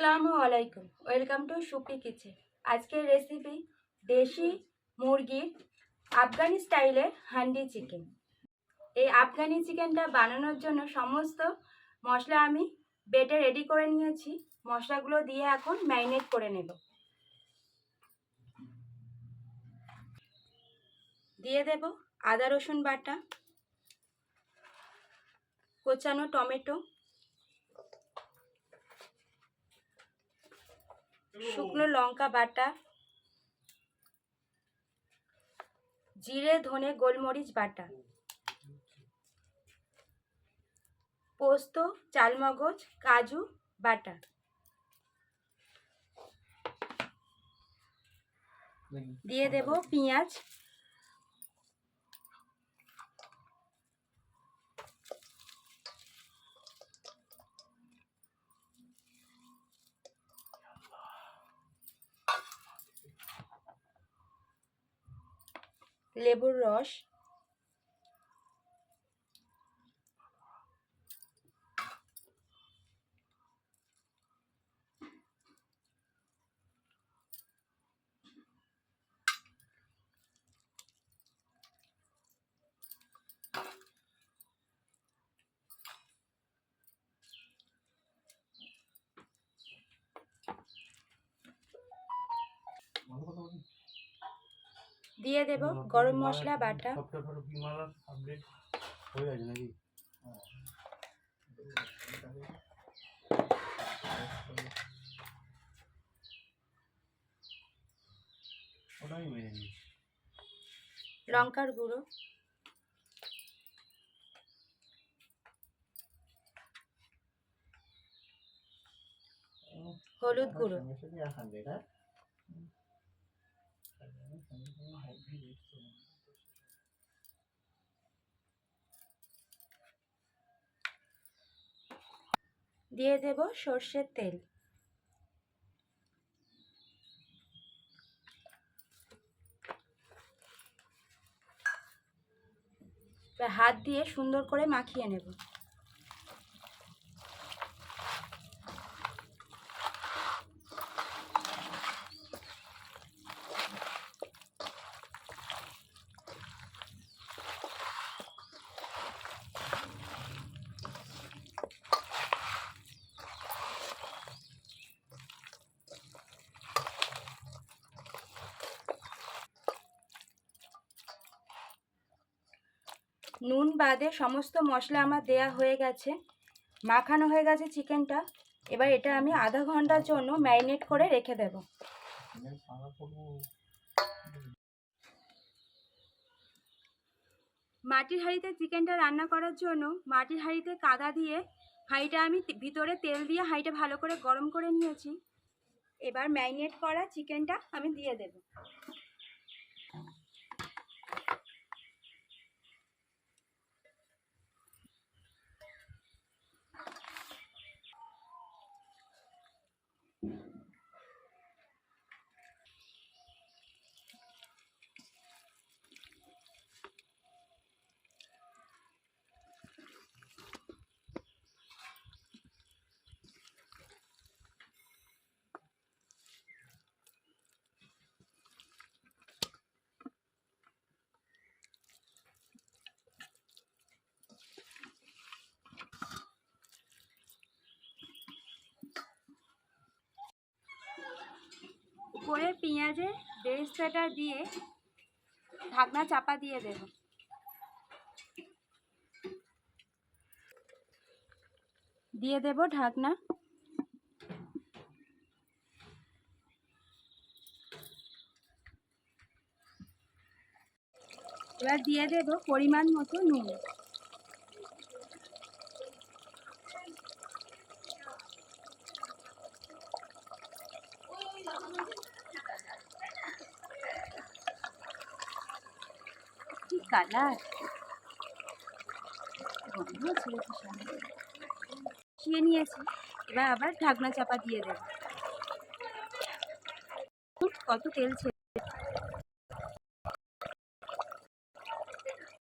আসসালামু আলাইকুম welcome to Soupy Kitchen. আজকের রেসিপি দেশি মুরগির আফগানি স্টাইলের হান্ডি চিকেন। এই আফগানি চিকেনটা বানানোর জন্য সমস্ত মশলা আমি বেটে রেডি করে নিয়েছি। মশলাগুলো দিয়ে এখন ম্যারিনেট করে নেব। দিয়ে দেব আদা রসুন বাটা, কোচানো টমেটো শুকনো লঙ্কা বাটা জিরে ধনে গোলমরিচ বাটা পোস্ত চালমগজ কাজু বাটা। দিয়ে দেব পেঁয়াজ লেবুর রস দিয়ে দেব গরম মশলা বাটা। হয়ে গেছে নাকি? ওটাই মেনে নিই লঙ্কার গুঁড়ো। হলুদ গুঁড়ো। দিয়ে দেব সর্ষের তেল। হাত দিয়ে সুন্দর করে মাখিয়ে নেব। নুন বাদে সমস্ত মশলা আমার দেয়া হয়ে গেছে। মাখানো হয়ে গেছে চিকেনটা। এবার এটা আমি আধা ঘণ্টার জন্য ম্যারিনেট করে রেখে দেব। মাটির হাঁড়িতে চিকেনটা রান্না করার জন্য মাটির হাঁড়িতে কাদা দিয়ে হাঁড়িটা আমি ভিতরে তেল দিয়ে হাঁড়িটা ভালো করে গরম করে নিয়েছি। এবার ম্যারিনেট করা চিকেনটা আমি দিয়ে দেব। উপরে পেঁয়াজের বেরেস্তাটা দিয়ে ঢাকনা চাপা দিয়ে দেব। দিয়ে দেব ঢাকনা। এবার দিয়ে দেব পরিমাণ মতো নুন। কালার। শিয়ে নিয়েছি। এবার আবার ঢাকনা চাপা দিয়ে দেব। কত তেল ছেড়ে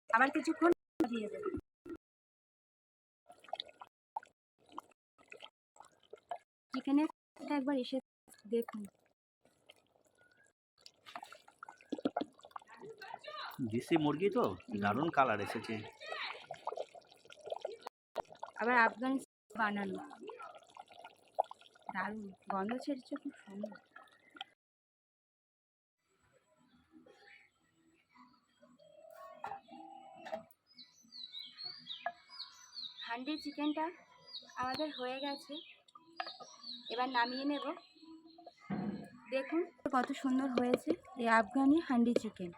আবার কিছুক্ষণ দিয়ে দেব। চিকেনের একবার এসে দেখুন। দেশি মুরগি তো? দারুণ কালার এসেছে। আবার আফগান বানানো। দারুণ। গন্ধ ছেড়েছে, খুব সুন্দর। হান্ডি চিকেনটা আমাদের হয়ে গেছে। এবার নামিয়ে নেব। দেখুন কত সুন্দর হয়েছে এই আফগানি হান্ডি চিকেন।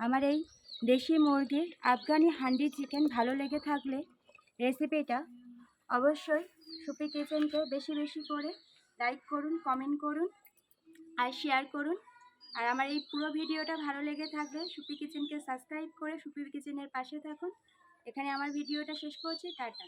আমার এই দেশি মুরগির আফগানি হান্ডি চিকেন ভালো লেগে থাকলে রেসিপিটা অবশ্যই সুপি কিচেনকে বেশি বেশি করে লাইক করুন, কমেন্ট করুন আর শেয়ার করুন। আর আমার এই পুরো ভিডিওটা ভালো লেগে থাকলে সুপি কিচেনকে সাবস্ক্রাইব করে সুপি কিচেনের পাশে থাকুন। এখানে আমার ভিডিওটা শেষ করছি, টাটা।